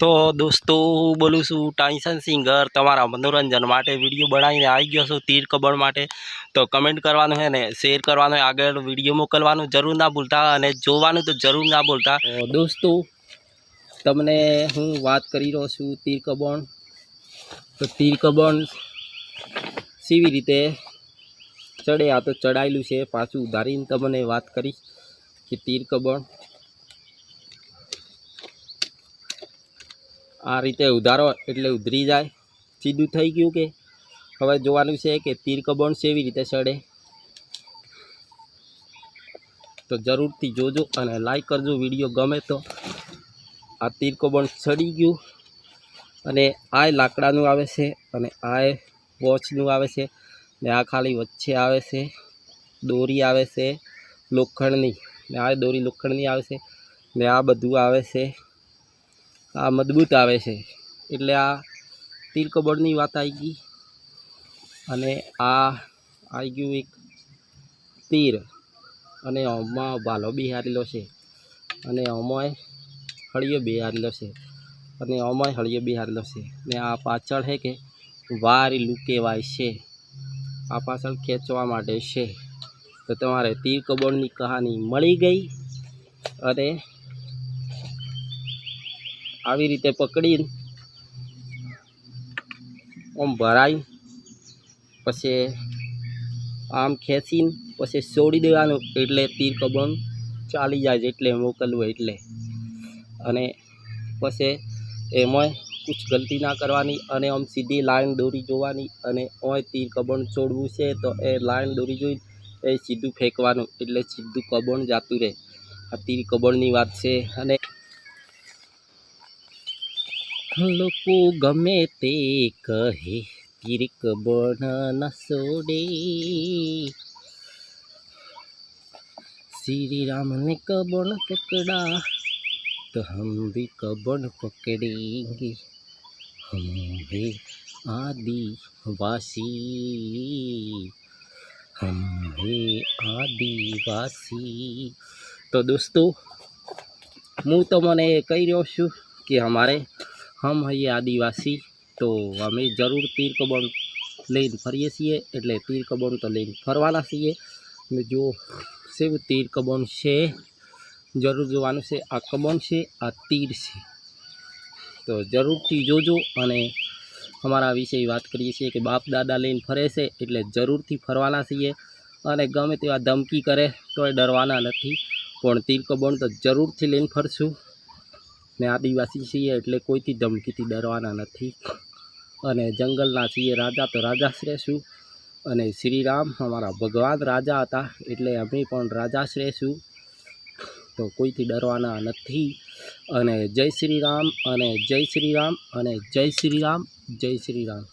તો દોસ્તો, હું બોલું છું ટાઈસન સિંગર, તમારા મનોરંજન માટે વીડિયો બનાવીને આવી ગયો છું તીર કબડ માટે. તો કમેન્ટ કરવાનું છે ને શેર કરવાનું આગળ વીડિયો મોકલવાનું જરૂર ના ભૂલતા અને જોવાનું તો જરૂર ના ભૂલતા. દોસ્તો, તમને હું વાત કરી રહ્યો છું તીર કબણ તો તીર કબણ સીવી રીતે ચડે, આ તો ચડાયેલું છે, પાછું ઉધારીને તમને વાત કરીશ કે તીર કબણ આ રીતે ઉધારો એટલે ઉધરી જાય. સીધું થઈ ગયું કે? હવે જોવાનું છે કે તીર કબણ કેવી રીતે ચડે તો જરૂરથી જોજો અને લાઈક કરજો વીડિયો ગમે તો. આ તીર કબણ ચડી ગયું અને આ લાકડાનું આવે છે અને આ વોચનું આવે છે ને આ ખાલી વચ્ચે આવે છે. દોરી આવે છે લોખંડની ને આ દોરી લોખંડની આવે છે ને આ બધું આવે છે. આ મજબૂત આવે છે. એટલે આ તીર કબડની વાત આવી ગઈ. અને આ આવી ગયું એક તીર. અને આમાં ભાલો બિહારેલો છે. અને આમાંય હળિયો બિહારેલો છે. અને આમાંય હળિયો બિહારેલો છે. ને આ પાછળ છે કે વારી લૂકેવાય છે. આ પાછળ ખેંચવા માટે છે. તો તમારે તીર કબડની કહાની મળી ગઈ. અને આવી રીતે પકડીને આમ ભરાય પછી આમ ખેંચીને પછી છોડી દેવાનું એટલે તીર કબણ ચાલી જાય એટલે મોકલવું એટલે. અને પછી એમાંય કુછ ગલતી ના કરવાની અને આમ સીધી લાઈન દોરી જોવાની અને ઓય તીર કબણ છોડવું છે તો એ લાઈન દોરી જોઈ એ સીધું ફેંકવાનું એટલે સીધું કબણ જાતું રહે. આ તીર કબણની વાત છે અને લોકો ગમે તે કહે કિરીક બણ સોડે. શ્રી રામને કબણ પકડા તો હમ ભી કબણ પકડેંગે. હમ ભી આદિવાસી હમ હે આદિવાસી. તો દોસ્તો, હું તો તમને કહી રહ્યો છું કે અમારે હમ હૈયે આદિવાસી. તો અમે જરૂર તીર કબણ લઈને ફરીએ છીએ. એટલે તીર કબણ તો લઈને ફરવાના છીએ. ને જો સેવ તીર કબણ છે, જરૂર જોવાનું છે, આ કબણ છે, આ તીર છે. તો જરૂરથી જોજો અને અમારા વિશે વાત કરીએ છીએ કે બાપ દાદા લઈને ફરે છે, એટલે જરૂરથી ફરવાના છીએ. અને ગમે તેવા ધમકી કરે તોય ડરવાના નથી. પણ તીર કબણ તો જરૂરથી લઈને ફરશું. ને આદિવાસી છીએ એટલે કોઈથી ધમકીથી ડરવાના નથી. અને જંગલના છીએ રાજા તો રાજા જ રહેશું અને શ્રીરામ અમારા ભગવાન રાજા હતા એટલે અમે પણ રાજા જ તો કોઈથી ડરવાના નથી. અને જય શ્રી રામ અને જય શ્રી રામ અને જય શ્રી રામ જય શ્રી રામ